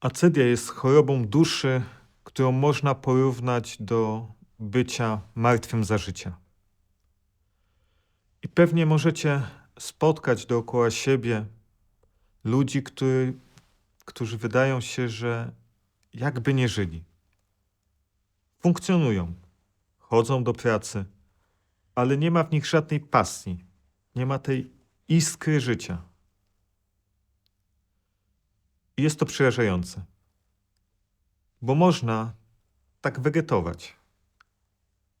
Acedia jest chorobą duszy, którą można porównać do bycia martwym za życia. I pewnie możecie spotkać dookoła siebie ludzi, który, którzy wydają się, że jakby nie żyli. Funkcjonują, chodzą do pracy, ale nie ma w nich żadnej pasji, nie ma tej iskry życia. I jest to przerażające, bo można tak wegetować.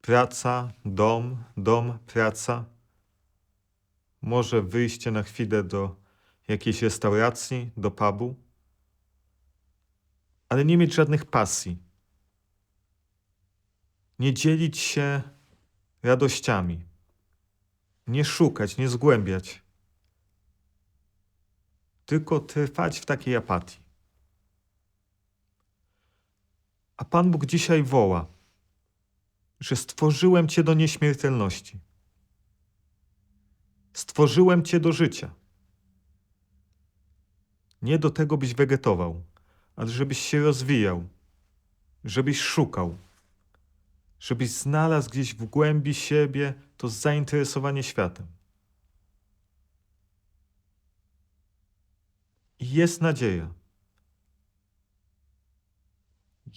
Praca, dom, dom, praca. Może wyjście na chwilę do jakiejś restauracji, do pubu, ale nie mieć żadnych pasji. Nie dzielić się radościami. Nie szukać, nie zgłębiać. Tylko trwać w takiej apatii. A Pan Bóg dzisiaj woła, że stworzyłem Cię do nieśmiertelności. Stworzyłem Cię do życia. Nie do tego, byś wegetował, ale żebyś się rozwijał, żebyś szukał, żebyś znalazł gdzieś w głębi siebie to zainteresowanie światem. Jest nadzieja.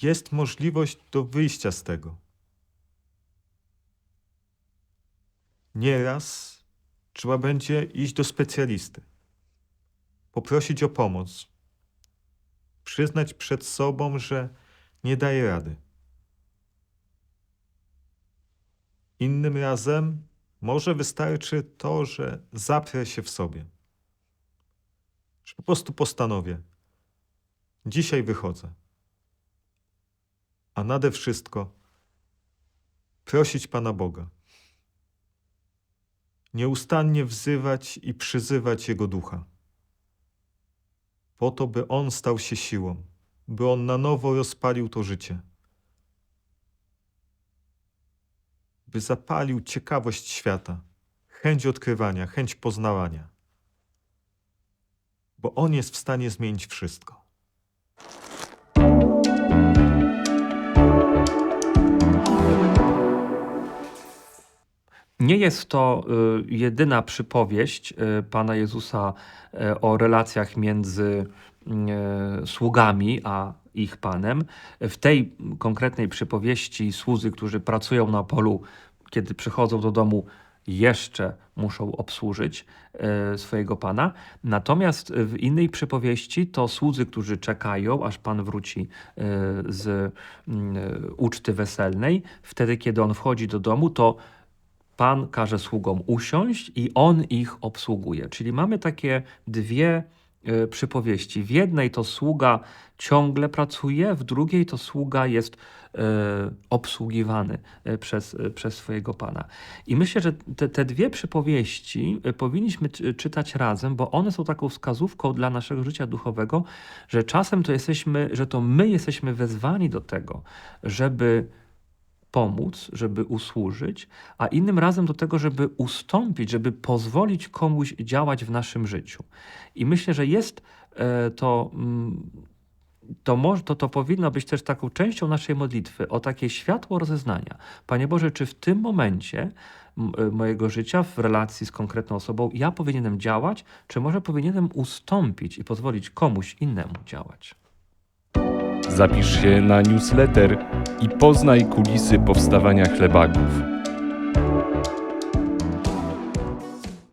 Jest możliwość do wyjścia z tego. Nieraz trzeba będzie iść do specjalisty, poprosić o pomoc, przyznać przed sobą, że nie daje rady. Innym razem może wystarczy to, że zaprę się w sobie, że po prostu postanowię. Dzisiaj wychodzę. A nade wszystko prosić Pana Boga nieustannie wzywać i przyzywać Jego ducha, po to, by On stał się siłą, by On na nowo rozpalił to życie, by zapalił ciekawość świata, chęć odkrywania, chęć poznawania, bo On jest w stanie zmienić wszystko. Nie jest to y, jedyna przypowieść y, Pana Jezusa y, o relacjach między y, sługami a ich Panem. W tej konkretnej przypowieści słudzy, którzy pracują na polu, kiedy przychodzą do domu, jeszcze muszą obsłużyć y, swojego Pana. Natomiast w innej przypowieści to słudzy, którzy czekają, aż Pan wróci y, z y, uczty weselnej. Wtedy, kiedy on wchodzi do domu, to Pan każe sługom usiąść i on ich obsługuje. Czyli mamy takie dwie przypowieści. W jednej to sługa ciągle pracuje, w drugiej to sługa jest y, obsługiwany y, przez, y, przez swojego pana. I myślę, że te, te dwie przypowieści y, powinniśmy czy- czytać razem, bo one są taką wskazówką dla naszego życia duchowego, że czasem to jesteśmy, że to my jesteśmy wezwani do tego, żeby pomóc, żeby usłużyć, a innym razem do tego, żeby ustąpić, żeby pozwolić komuś działać w naszym życiu. I myślę, że jest e, to. mm, To, to, to powinno być też taką częścią naszej modlitwy, o takie światło rozeznania. Panie Boże, czy w tym momencie e, mojego życia, w relacji z konkretną osobą, ja powinienem działać, czy może powinienem ustąpić i pozwolić komuś innemu działać? Zapisz się na newsletter i poznaj kulisy powstawania chlebagów.